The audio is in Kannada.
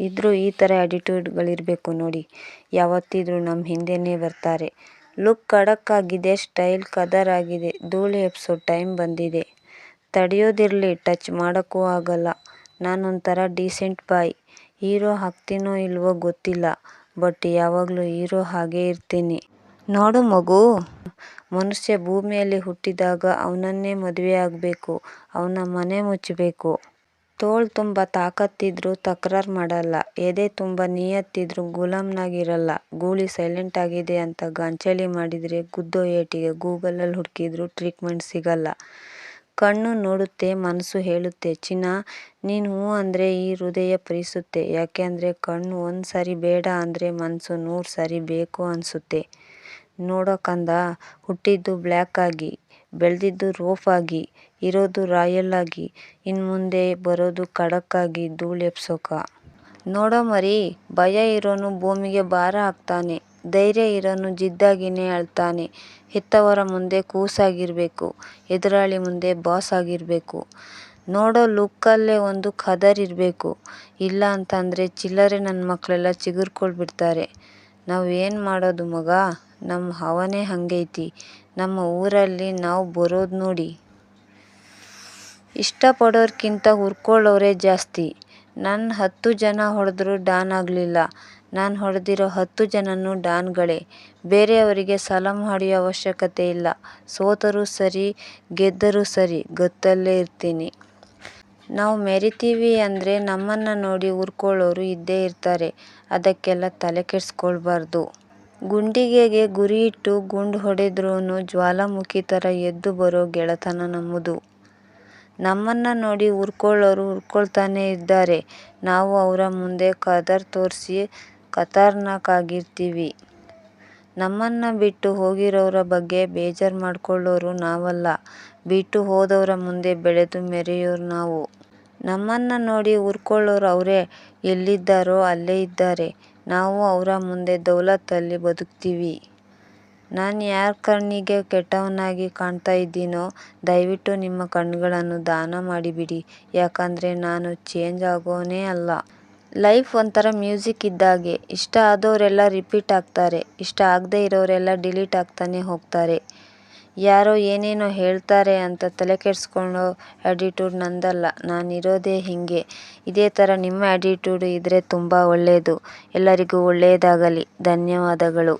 ಇದ್ರೂ ಈ ಥರ ಆ್ಯಟಿಟ್ಯೂಡ್ಗಳಿರಬೇಕು ನೋಡಿ. ಯಾವತ್ತಿದ್ರೂ ನಮ್ಮ ಹಿಂದೆಯೇ ಬರ್ತಾರೆ. ಲುಕ್ ಖಡಕ್ ಆಗಿದೆ ಸ್ಟೈಲ್ ಕದರ್ ಆಗಿದೆ ಧೂಳು ಎಬ್ಸೋ ಟೈಮ್ ಬಂದಿದೆ. ತಡೆಯೋದಿರ್ಲಿ ಟಚ್ ಮಾಡೋಕ್ಕೂ ಆಗಲ್ಲ. ನಾನೊಂಥರ ಡೀಸೆಂಟ್ ಬಾಯ್ ಹೀರೋ ಆಗ್ತೀನೋ ಇಲ್ವೋ ಗೊತ್ತಿಲ್ಲ ಬಟ್ ಯಾವಾಗಲೂ ಹೀರೋ ಹಾಗೇ ಇರ್ತೀನಿ. ನೋಡು ಮಗು, ಮನುಷ್ಯ ಭೂಮಿಯಲ್ಲಿ ಹುಟ್ಟಿದಾಗ ಅವನನ್ನೇ ಮದುವೆ ಆಗಬೇಕು, ಅವನ ಮನೆ ಮುಚ್ಚಬೇಕು ತೋಳು ತುಂಬ ತಾಕತ್ತಿದ್ರೂ ತಕರಾರು ಮಾಡಲ್ಲ. ಎದೆ ತುಂಬ ನಿಯತ್ತಿದ್ರೂ, ಗುಲಾಮ್ನಾಗಿರಲ್ಲ. ಗೂಳಿ ಸೈಲೆಂಟ್ ಆಗಿದೆ ಅಂತ ಗಾಂಚಲಿ ಮಾಡಿದರೆ ಗುದ್ದೋ ಏಟಿಗೆ ಗೂಗಲಲ್ಲಿ ಹುಡುಕಿದ್ರು ಟ್ರೀಟ್ಮೆಂಟ್ ಸಿಗಲ್ಲ. ಕಣ್ಣು ನೋಡುತ್ತೆ, ಮನಸ್ಸು ಹೇಳುತ್ತೆ, ಚಿನ್ನ, ನೀನು ಹೂ ಅಂದರೆ ಈ ಹೃದಯ ಪ್ರೀಸುತ್ತೆ. ಯಾಕೆಂದರೆ ಕಣ್ಣು ಒಂದು ಸಾರಿ ಬೇಡ ಅಂದರೆ ಮನಸ್ಸು ನೂರು ಸಾರಿ ಬೇಕು ಅನಿಸುತ್ತೆ. ನೋಡೋ ಕಂದ ಹುಟ್ಟಿದ್ದು ಬ್ಲ್ಯಾಕ್ ಆಗಿ ಬೆಳೆದಿದ್ದು ರೋಫ್ ಆಗಿ ಇರೋದು ರಾಯಲ್ ಆಗಿ ಇನ್ನು ಮುಂದೆ ಬರೋದು ಖಡಕ್ ಆಗಿ ಧೂಳು ಎಬ್ಸೋಕ. ನೋಡೋ ಮರಿ ಭಯ ಇರೋನು ಭೂಮಿಗೆ ಭಾರ ಹಾಕ್ತಾನೆ, ಧೈರ್ಯ ಇರೋನು ಜಿದ್ದಾಗಿನೇ ಅಳ್ತಾನೆ ಹೆತ್ತವರ ಮುಂದೆ ಕೂಸಾಗಿರಬೇಕು ಎದುರಾಳಿ ಮುಂದೆ ಬಾಸ್ ಆಗಿರಬೇಕು. ನೋಡೋ ಲುಕ್ಕಲ್ಲೇ ಒಂದು ಖದರ್ ಇರಬೇಕು ಇಲ್ಲ ಅಂತಂದರೆ ಚಿಲ್ಲರೆ ನನ್ನ ಮಕ್ಕಳೆಲ್ಲ ಚಿಗುರ್ಕೊಳ್ಬಿಡ್ತಾರೆ ನಾವು ಏನು ಮಾಡೋದು ಮಗ? ನಮ್ಮ ಹವನೇ ಹಂಗೈತಿ. ನಮ್ಮ ಊರಲ್ಲಿ ನಾವು ಬರೋದು ನೋಡಿ. ಇಷ್ಟಪಡೋರ್ಕಿಂತ ಹುರ್ಕೊಳ್ಳೋರೇ ಜಾಸ್ತಿ. ನನ್ನ ಹತ್ತು ಜನ ಹೊಡೆದ್ರೂ ಡಾನ್ ಆಗಲಿಲ್ಲ. ನಾನು ಹೊಡೆದಿರೋ ಹತ್ತು ಜನನೂ ಡಾನ್ಗಳೇ. ಬೇರೆಯವರಿಗೆ ಸಲಂ ಹೊಡೆಯೋ ಅವಶ್ಯಕತೆ ಇಲ್ಲ. ಸೋತರೂ ಸರಿ, ಗೆದ್ದರೂ ಸರಿ ಗೊತ್ತಲ್ಲೇ ಇರ್ತೀನಿ. ನಾವು ಮೆರಿತೀವಿ ಅಂದರೆ ನಮ್ಮನ್ನು ನೋಡಿ ಹುರ್ಕೊಳ್ಳೋರು ಇದ್ದೇ ಇರ್ತಾರೆ. ಅದಕ್ಕೆಲ್ಲ ತಲೆ ಕೆಡಿಸ್ಕೊಳ್ಬಾರ್ದು. ಗುಂಡಿಗೆಗೆ ಗುರಿಯಿಟ್ಟು ಗುಂಡು ಹೊಡೆದ್ರೂ ಜ್ವಾಲಾಮುಖಿ ಥರ ಎದ್ದು ಬರೋ ಗೆಳೆತನ ನಮ್ಮದು. ನಮ್ಮನ್ನು ನೋಡಿ ಉರ್ಕೊಳ್ಳೋರು ಉರ್ಕೊಳ್ತಾನೇ ಇದ್ದಾರೆ. ನಾವು ಅವರ ಮುಂದೆ ಕದರ್ ತೋರಿಸಿ ಖತರ್ನಾಕ್ ಆಗಿರ್ತೀವಿ ನಮ್ಮನ್ನು ಬಿಟ್ಟು ಹೋಗಿರೋರ ಬಗ್ಗೆ ಬೇಜಾರು ಮಾಡ್ಕೊಳ್ಳೋರು ನಾವಲ್ಲ. ಬಿಟ್ಟು ಹೋದವರ ಮುಂದೆ ಬೆಳೆದು ಮೆರೆಯೋರು ನಾವು. ನಮ್ಮನ್ನು ನೋಡಿ ಉರ್ಕೊಳ್ಳೋರು ಅವರೇ. ಎಲ್ಲಿದ್ದಾರೋ ಅಲ್ಲೇ ಇದ್ದಾರೆ. ನಾವು ಅವರ ಮುಂದೆ ದೌಲತ್ತಲ್ಲಿ ಬದುಕ್ತೀವಿ. ನಾನು ಯಾರ ಕಣ್ಣಿಗೆ ಕೆಟ್ಟವನಾಗಿ ಕಾಣ್ತಾ ಇದ್ದೀನೋ, ದಯವಿಟ್ಟು ನಿಮ್ಮ ಕಣ್ಣುಗಳನ್ನು ದಾನ ಮಾಡಿಬಿಡಿ. ಯಾಕಂದರೆ ನಾನು ಚೇಂಜ್ ಆಗೋನೇ ಅಲ್ಲ. ಲೈಫ್ ಒಂಥರ ಮ್ಯೂಸಿಕ್ ಇದ್ದಾಗೆ. ಇಷ್ಟ ಆದವರೆಲ್ಲ ರಿಪೀಟ್ ಆಗ್ತಾರೆ. ಇಷ್ಟ ಆಗದೇ ಇರೋರೆಲ್ಲ ಡಿಲೀಟ್ ಆಗ್ತಾನೆ ಹೋಗ್ತಾರೆ. ಯಾರೋ ಏನೇನೋ ಹೇಳ್ತಾರೆ ಅಂತ ತಲೆ ಕೆಡಿಸ್ಕೊಳ್ಳೋ ಆ್ಯಟಿಟ್ಯೂಡ್ ನಂದಲ್ಲ. ನಾನಿರೋದೇ ಹೀಗೆ. ಇದೇ ಥರ ನಿಮ್ಮ ಆ್ಯಟಿಟ್ಯೂಡ್ ಇದ್ದರೆ ತುಂಬ ಒಳ್ಳೆಯದು ಎಲ್ಲರಿಗೂ ಒಳ್ಳೆಯದಾಗಲಿ ಧನ್ಯವಾದಗಳು.